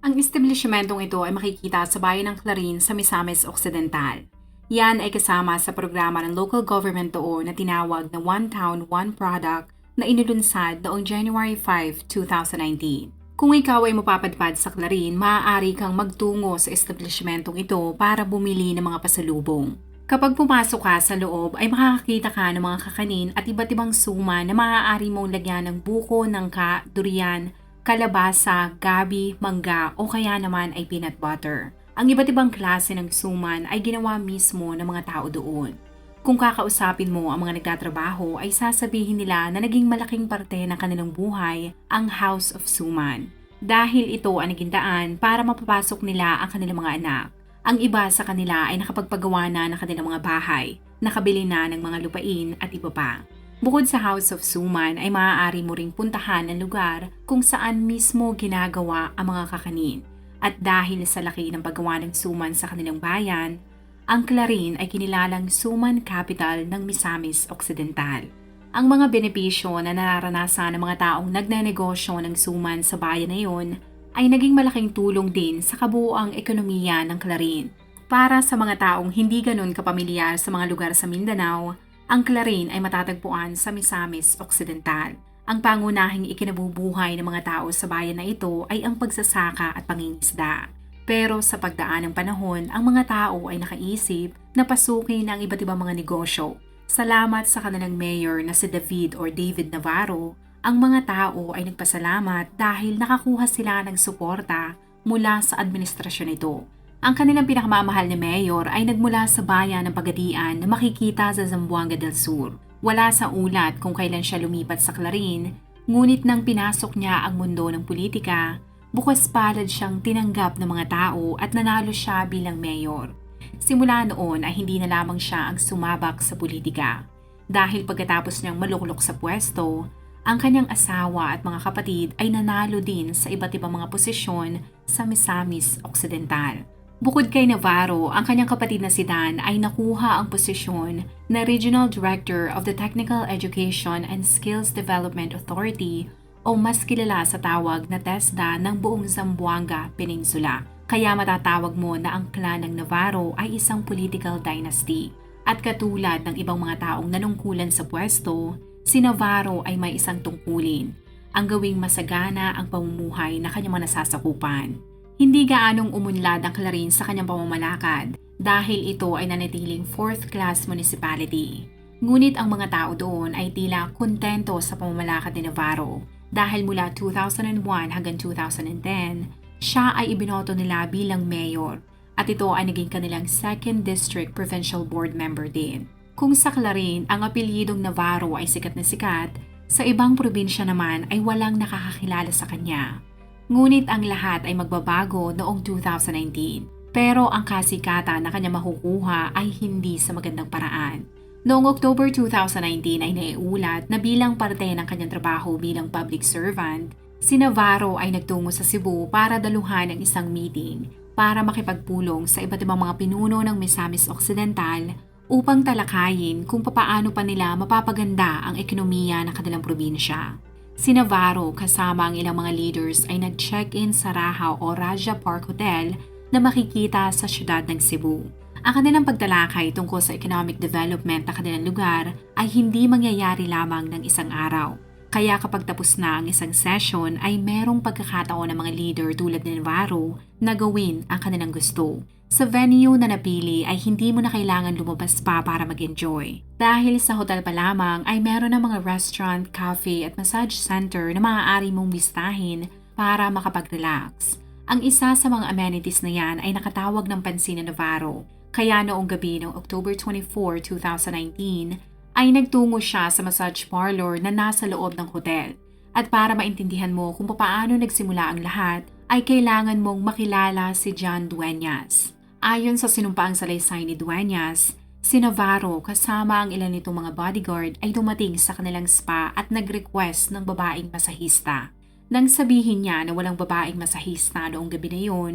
Ang establishmentong ito ay makikita sa bayan ng Clarin sa Misamis Occidental. Yan ay kasama sa programa ng local government doon na tinawag na One Town, One Product na inilunsad noong January 5, 2019. Kung ikaw ay mapapadpad sa Clarin, maaari kang magtungo sa establishmentong ito para bumili ng mga pasalubong. Kapag pumasok ka sa loob ay makakakita ka ng mga kakanin at iba't ibang suma na maaari mong lagyan ng buko, nangka, durian, kalabasa, gabi, mangga o kaya naman ay peanut butter. Ang iba't ibang klase ng suman ay ginawa mismo ng mga tao doon. Kung kakausapin mo ang mga nagtatrabaho ay sasabihin nila na naging malaking parte ng kanilang buhay ang House of Suman. Dahil ito ang naging daan para mapapasok nila ang kanilang mga anak. Ang iba sa kanila ay nakapagpagawa na ng kanilang mga bahay, nakabili na ng mga lupain at iba pa. Bukod sa House of Suman ay maaari mo ring puntahan ang lugar kung saan mismo ginagawa ang mga kakanin. At dahil sa laki ng paggawa ng suman sa kanilang bayan, ang Clarin ay kinilalang suman capital ng Misamis Occidental. Ang mga benepisyo na nararanasan ng mga taong nagnenegosyo ng suman sa bayan na iyon ay naging malaking tulong din sa kabuoang ekonomiya ng Clarin. Para sa mga taong hindi ganun kapamilyar sa mga lugar sa Mindanao, ang Clarin ay matatagpuan sa Misamis Occidental. Ang pangunahing ikinabubuhay ng mga tao sa bayan na ito ay ang pagsasaka at pangingisda. Pero sa pagdaan ng panahon, ang mga tao ay nakaisip na pasukin ang iba't ibang mga negosyo. Salamat sa kanilang mayor na si David or David Navarro, ang mga tao ay nagpasalamat dahil nakakuha sila ng suporta mula sa administrasyon nito. Ang kanilang pinakamamahal na mayor ay nagmula sa bayan ng Pagadian na makikita sa Zamboanga del Sur. Wala sa ulat kung kailan siya lumipat sa Clarin, ngunit nang pinasok niya ang mundo ng politika, bukas palad siyang tinanggap ng mga tao at nanalo siya bilang mayor. Simula noon ay hindi na lamang siya ang sumabak sa politika. Dahil pagkatapos niyang maluklok sa pwesto, ang kanyang asawa at mga kapatid ay nanalo din sa iba't ibang mga posisyon sa Misamis Occidental. Bukod kay Navarro, ang kanyang kapatid na si Dan ay nakuha ang posisyon na Regional Director of the Technical Education and Skills Development Authority o mas kilala sa tawag na TESDA ng buong Zamboanga Peninsula. Kaya matatawag mo na ang clan ng Navarro ay isang political dynasty. At katulad ng ibang mga taong nanungkulan sa pwesto, si Navarro ay may isang tungkulin, ang gawing masagana ang pamumuhay na kanyang nasasakupan. Hindi gaanong umunlad ang Clarin sa kanyang pamamalakad dahil ito ay nanatiling fourth-class municipality. Ngunit ang mga tao doon ay tila kontento sa pamamalakad ni Navarro dahil mula 2001 hanggang 2010, siya ay ibinoto nila bilang mayor at ito ay naging kanilang second district provincial board member din. Kung sa Clarin, ang apelyidong Navarro ay sikat na sikat, sa ibang probinsya naman ay walang nakakakilala sa kanya. Ngunit ang lahat ay magbabago noong 2019. Pero ang kasikatan na kanya makukuha ay hindi sa magandang paraan. Noong October 2019 ay naiulat na bilang parte ng kanyang trabaho bilang public servant, si Navarro ay nagtungo sa Cebu para daluhan ang isang meeting para makipagpulong sa iba't ibang mga pinuno ng Misamis Occidental upang talakayin kung papaano pa nila mapapaganda ang ekonomiya ng kanilang probinsya. Si Navarro kasama ang ilang mga leaders ay nag-check-in sa Rahaw o Raja Park Hotel na makikita sa siyudad ng Cebu. Ang kanilang pagtalakay tungkol sa economic development ng kanilang lugar ay hindi mangyayari lamang ng isang araw. Kaya kapag tapos na ang isang session ay merong pagkakataon ng mga leader tulad ni Navarro na gawin ang kanilang gusto. Sa venue na napili ay hindi mo na kailangan lumabas pa para mag-enjoy. Dahil sa hotel pa lamang ay meron ng mga restaurant, cafe at massage center na maaari mong bistahin para makapag-relax. Ang isa sa mga amenities na yan ay nakatawag ng pansin ni Navarro. Kaya noong gabi ng October 24, 2019, ay nagtungo siya sa massage parlor na nasa loob ng hotel. At para maintindihan mo kung paano nagsimula ang lahat, ay kailangan mong makilala si John Dueñas. Ayon sa sinumpaang salaysay ni Dueñas, si Navarro kasama ang ilan nitong mga bodyguard ay dumating sa kanilang spa at nag-request ng babaeng masahista. Nang sabihin niya na walang babaeng masahista noong gabi na yun,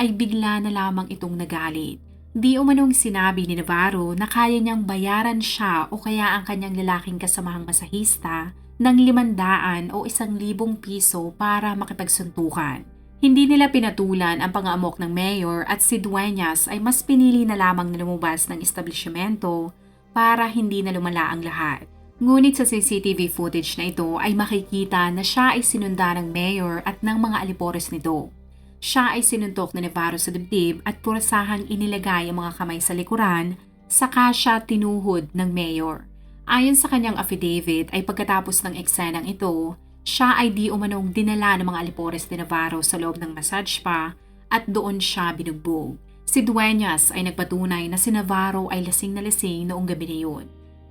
ay bigla na lamang itong nagalit. Di umanong sinabi ni Navarro na kaya niyang bayaran siya o kaya ang kanyang lalaking kasamahang masahista ng limandaan o isang libong piso para makipagsuntukan. Hindi nila pinatulan ang pangaamok ng mayor at si Dueñas ay mas pinili na lamang na lumabas ng establishmento para hindi na lumala ang lahat. Ngunit sa CCTV footage na ito ay makikita na siya ay sinunda ng mayor at ng mga alipores nito. Siya ay sinuntok na Navarro sa dibdib at purasahang inilagay ang mga kamay sa likuran, saka siya tinuhod ng mayor. Ayon sa kanyang affidavit ay pagkatapos ng eksenang ito, siya ay di umanong dinala ng mga alipores ni Navarro sa loob ng massage spa at doon siya binugbog. Si Dueñas ay nagpatunay na si Navarro ay lasing na lasing noong gabi na yun.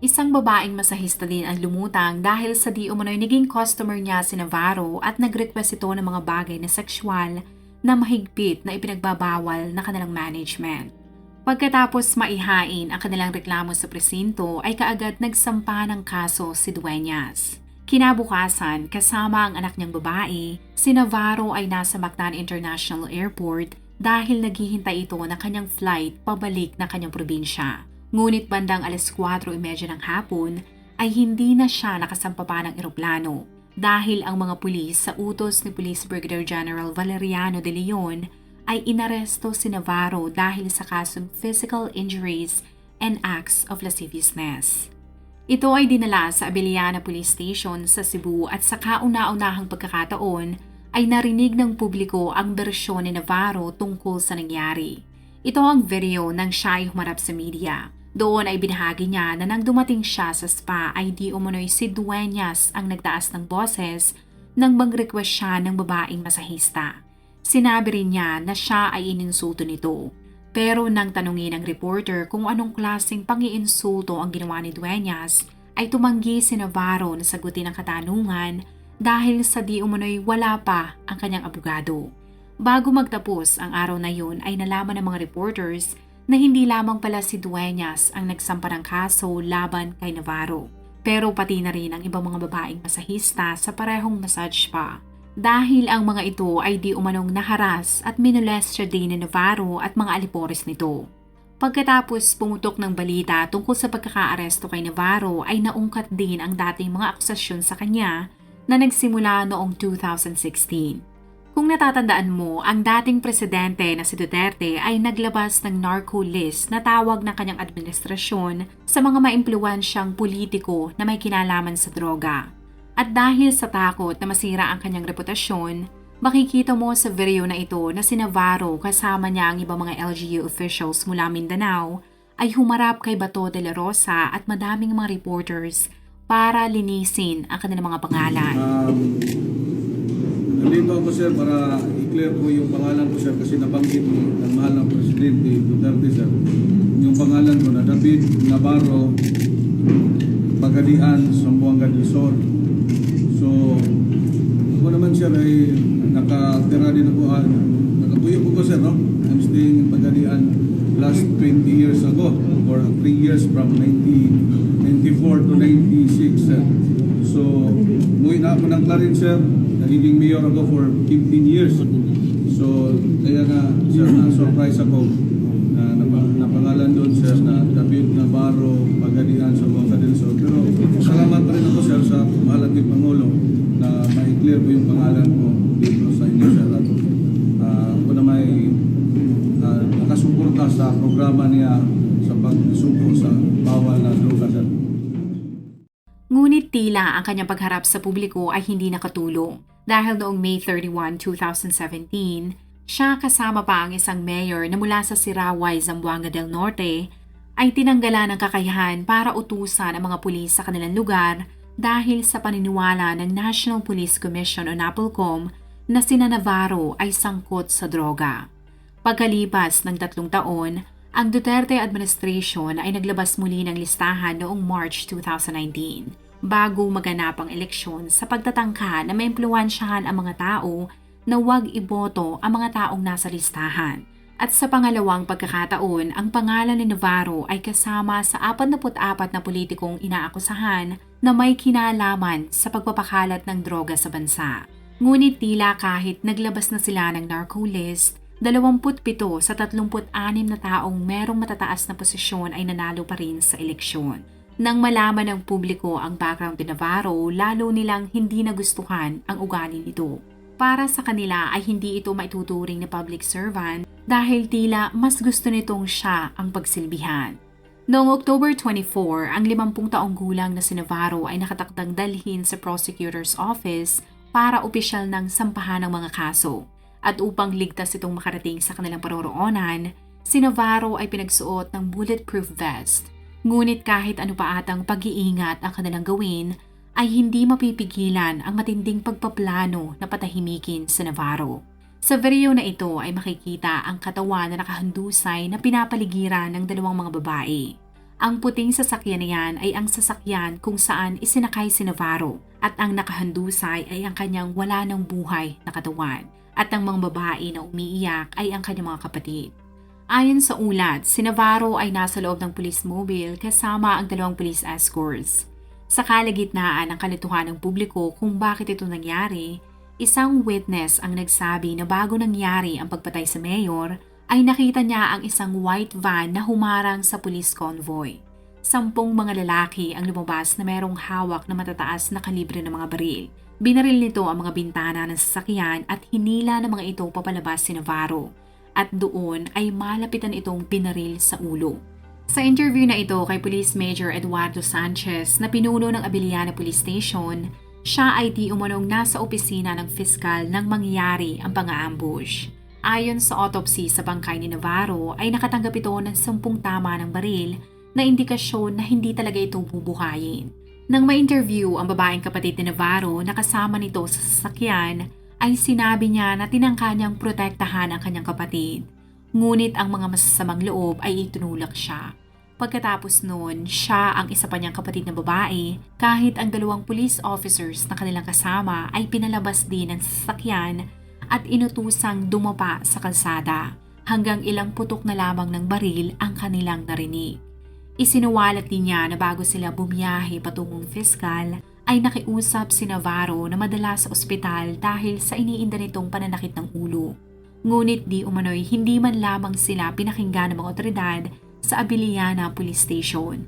Isang babaeng masahista din ang lumutang dahil sa di umano'y naging customer niya si Navarro at nag-request ito ng mga bagay na sexual na mahigpit na ipinagbabawal na kanilang management. Pagkatapos maihain ang kanilang reklamo sa presinto ay kaagad nagsampa ng kaso si Dueñas. Kinabukasan, kasama ang anak niyang babae, si Navarro ay nasa Mactan International Airport dahil naghihintay ito ng kanyang flight pabalik na kanyang probinsya. Ngunit bandang alas 4.30 ng hapon ay hindi na siya nakasampa pa ng eroplano dahil ang mga pulis sa utos ni Police Brigadier General Valeriano de Leon ay inaresto si Navarro dahil sa kasong physical injuries and acts of lasciviousness. Ito ay dinala sa Abiliana Police Station sa Cebu at sa kauna-unahang pagkakataon ay narinig ng publiko ang bersyon ni Navarro tungkol sa nangyari. Ito ang video ng siya ay humarap sa media. Doon ay binahagi niya na nang dumating siya sa spa ay di umano'y si Dueñas ang nagtaas ng boses nang mag-request siya ng babaeng masahista. Sinabi rin niya na siya ay ininsulto nito. Pero nang tanungin ng reporter kung anong klaseng pangiinsulto ang ginawa ni Dueñas, ay tumanggi si Navarro na sagutin ang katanungan dahil sa di umano'y wala pa ang kanyang abogado. Bago magtapos ang araw na yun ay nalaman ng mga reporters na hindi lamang pala si Dueñas ang nagsampa ng kaso laban kay Navarro, pero pati na rin ang ibang mga babaeng masahista sa parehong massage spa dahil ang mga ito ay di umanong naharas at minolestya din ni Navarro at mga alipores nito. Pagkatapos pumutok ng balita tungkol sa pagkakaaresto kay Navarro ay naungkat din ang dating mga akusasyon sa kanya na nagsimula noong 2016. Kung natatandaan mo, ang dating presidente na si Duterte ay naglabas ng narco list na tawag ng kanyang administrasyon sa mga maimpluwansyang politiko na may kinalaman sa droga. At dahil sa takot na masira ang kanyang reputasyon, makikita mo sa video na ito na si Navarro kasama niya ang ibang mga LGU officials mula Mindanao ay humarap kay Bato de la Rosa at madaming mga reporters para linisin ang kanilang mga pangalan. Um, nandito ako sir para i-clear ko yung pangalan ko sir kasi nabanggit ang mahal ng Presidente Duterte sir. Yung pangalan ko na David Navarro Pagadian, Sambuanga Sol. So, ako naman sir ay nakatira din ako, ah, nakatuyo po ko sir no? I'm staying in Pagadian last 20 years ago or 3 years from 1994 to 96 sir. So, umuwi na ako ng Clarin sir. Nagiging mayor ako for 15 years. So, kaya nga sir, na-surprise ako tila ang kanyang pagharap sa publiko ay hindi nakatulong dahil noong May 31, 2017, siya kasama pa ang isang mayor na mula sa Siraway, Zamboanga del Norte ay tinanggalan ng kakayahan para utusan ang mga pulis sa kanilang lugar dahil sa paniniwala ng National Police Commission o NAPOLCOM na sina Navarro ay sangkot sa droga. Pagkalipas ng tatlong taon, ang Duterte administration ay naglabas muli ng listahan noong March 2019 bago maganap ang eleksyon sa pagtatangka na maimpluwansyahan ang mga tao na huwag iboto ang mga taong nasa listahan. At sa pangalawang pagkakataon, ang pangalan ni Navarro ay kasama sa 44 na politikong inaakusahan na may kinalaman sa pagpapakalat ng droga sa bansa. Ngunit tila kahit naglabas na sila ng narco list, 27 sa 36 na taong merong matataas na posisyon ay nanalo pa rin sa eleksyon. Nang malaman ng publiko ang background ni Navarro, lalo nilang hindi nagustuhan ang ugali nito. Para sa kanila ay hindi ito maituturing na public servant dahil tila mas gusto nitong siya ang pagsilbihan. Noong October 24, ang 50 taong gulang na si Navarro ay nakatakdang dalhin sa prosecutor's office para opisyal ng sampahan ng mga kaso. At upang ligtas itong makarating sa kanilang paroroonan, si Navarro ay pinagsuot ng bulletproof vest. Ngunit kahit ano pa atang pag-iingat ang kanilang gawin, ay hindi mapipigilan ang matinding pagpaplano na patahimikin si Navarro. Sa video na ito ay makikita ang katawan na nakahandusay na pinapaligiran ng dalawang mga babae. Ang puting sasakyan na yan ay ang sasakyan kung saan isinakay si Navarro at ang nakahandusay ay ang kanyang wala ng buhay na katawan at ang mga babae na umiiyak ay ang kanyang mga kapatid. Ayon sa ulat, si Navarro ay nasa loob ng police mobile kasama ang dalawang police escorts. Sa kalagitnaan ng kalituhan ng publiko kung bakit ito nangyari, isang witness ang nagsabi na bago nangyari ang pagpatay sa mayor, ay nakita niya ang isang white van na humarang sa police convoy. Sampung mga lalaki ang lumabas na merong hawak na matataas na kalibre ng mga baril. Binaril nito ang mga bintana ng sasakyan at hinila ng mga ito papalabas si Navarro. At doon ay malapitan itong pinaril sa ulo. Sa interview na ito kay Police Major Eduardo Sanchez na pinuno ng Abiliana Police Station, siya ay di umanong nasa opisina ng fiskal nang mangyari ang pang-aambush. Ayon sa autopsy sa bangkay ni Navarro ay nakatanggap ito ng sampung tama ng baril na indikasyon na hindi talaga ito bubuhayin. Nang ma-interview ang babaeng kapatid ni Navarro na kasama nito sa sasakyan, ay sinabi niya na tinangka niyang protektahan ang kanyang kapatid. Ngunit ang mga masasamang loob ay itinulak siya. Pagkatapos noon, siya ang isa pa niyang kapatid na babae kahit ang dalawang police officers na kanilang kasama ay pinalabas din ng sasakyan at inutusang dumapa sa kalsada hanggang ilang putok na lamang ng baril ang kanilang narinig. Isinuwalat din niya na bago sila bumiyahe patungong fiskal ay nakiusap si Navarro na madala sa ospital dahil sa iniinda nitong pananakit ng ulo. Ngunit di umano'y hindi man lamang sila pinakinggan ng mga otoridad sa Abiliana Police Station.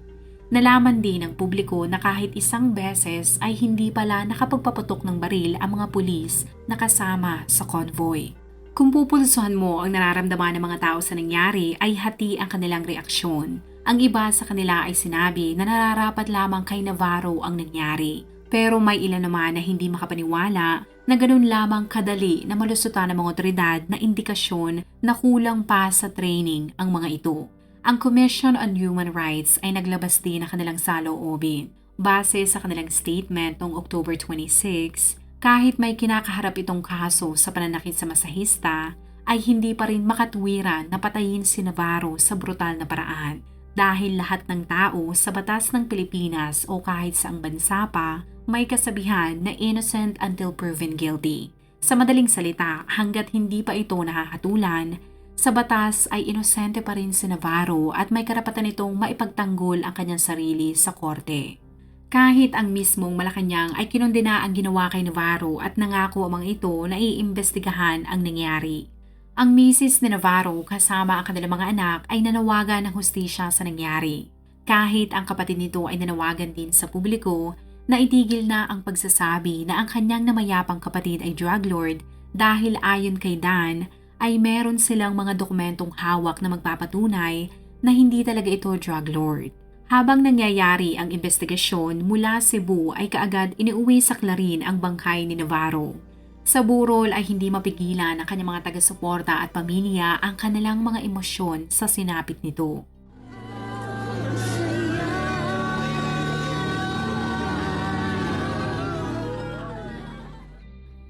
Nalaman din ng publiko na kahit isang beses ay hindi pala nakapagpaputok ng baril ang mga pulis na kasama sa convoy. Kung pupulsuhan mo ang nararamdaman ng mga tao sa nangyari ay hati ang kanilang reaksyon. Ang iba sa kanila ay sinabi na nararapat lamang kay Navarro ang nangyari. Pero may ilan naman na hindi makapaniwala na ganun lamang kadali na malusutan ng mga otoridad na indikasyon na kulang pa sa training ang mga ito. Ang Commission on Human Rights ay naglabas din ng kanilang saloobin. Base sa kanilang statement noong October 26, kahit may kinakaharap itong kaso sa pananakit sa masahista, ay hindi pa rin makatwiran na patayin si Navarro sa brutal na paraan dahil lahat ng tao sa batas ng Pilipinas o kahit saang bansa pa may kasabihan na innocent until proven guilty. Sa madaling salita, hanggat hindi pa ito nakakatulan, sa batas ay inosente pa rin si Navarro at may karapatan itong maipagtanggol ang kanyang sarili sa korte. Kahit ang mismong Malacanang ay kinondena ang ginawa kay Navarro at nangako ang mga ito na iimbestigahan ang nangyari. Ang misis ni Navarro kasama ang kanilang mga anak ay nanawagan ng hustisya sa nangyari. Kahit ang kapatid nito ay nanawagan din sa publiko na itigil na ang pagsasabi na ang kanyang namayapang kapatid ay drug lord dahil ayon kay Dan ay meron silang mga dokumentong hawak na magpapatunay na hindi talaga ito drug lord. Habang nangyayari ang investigasyon mula Cebu ay kaagad iniuwi sa Clarin ang bangkay ni Navarro. Sa burol ay hindi mapigilan ng kanyang mga taga-suporta at pamilya ang kanilang mga emosyon sa sinapit nito.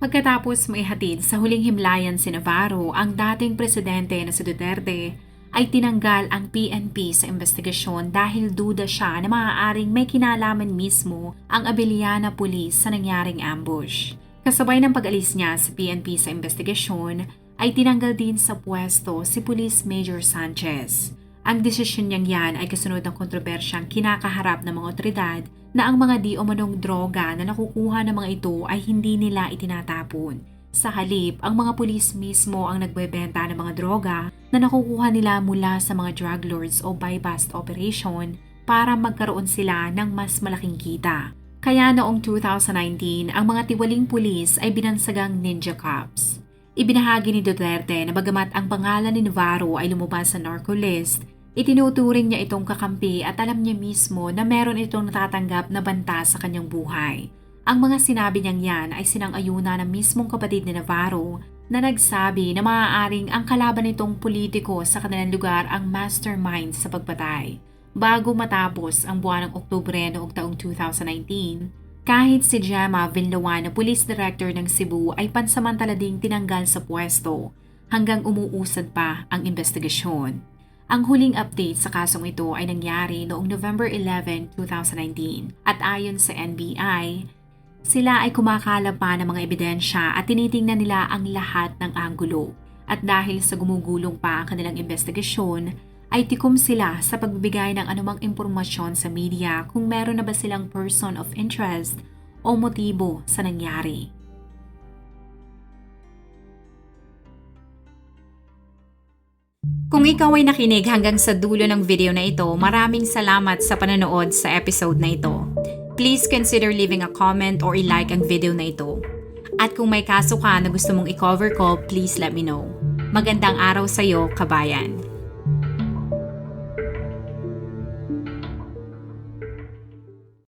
Pagkatapos maihatid sa huling himlayan si Navarro, ang dating presidente na si Duterte ay tinanggal ang PNP sa investigasyon dahil duda siya na maaaring may kinalaman mismo ang Abiliana Police sa nangyaring ambush. Kasabay ng pag-alis niya sa PNP sa investigasyon, ay tinanggal din sa pwesto si Police Major Sanchez. Ang desisyon niyang yan ay kasunod ng kontrobersyang kinakaharap ng mga otoridad na ang mga di umanong droga na nakukuha ng mga ito ay hindi nila itinatapon. Sa halip, ang mga pulis mismo ang nagbebenta ng mga droga na nakukuha nila mula sa mga drug lords o buy-bust operation para magkaroon sila ng mas malaking kita. Kaya noong 2019, ang mga tiwaling pulis ay binansagang ninja cops. Ibinahagi ni Duterte na bagamat ang pangalan ni Navarro ay lumabas sa narco list, itinuturing niya itong kakampi at alam niya mismo na meron itong natatanggap na banta sa kanyang buhay. Ang mga sinabi niyang yan ay sinang-ayuna ng mismong kapatid ni Navarro na nagsabi na maaaring ang kalaban nitong politiko sa kanilang lugar ang mastermind sa pagpatay. Bago matapos ang buwan ng Oktubre noong taong 2019, kahit si Gemma na police director ng Cebu ay pansamantala ding tinanggal sa pwesto hanggang umuusad pa ang investigasyon. Ang huling update sa kasong ito ay nangyari noong November 11, 2019 at ayon sa NBI, sila ay kumakala pa ng mga ebidensya at tinitingnan nila ang lahat ng anggulo. At dahil sa gumugulong pa ang kanilang investigasyon, ay tikom sila sa pagbibigay ng anumang impormasyon sa media kung meron na ba silang person of interest o motibo sa nangyari. Kung ikaw ay nakinig hanggang sa dulo ng video na ito, maraming salamat sa panonood sa episode na ito. Please consider leaving a comment or i-like ang video na ito. At kung may kaso ka na gusto mong i-cover ko, please let me know. Magandang araw sa'yo, kabayan.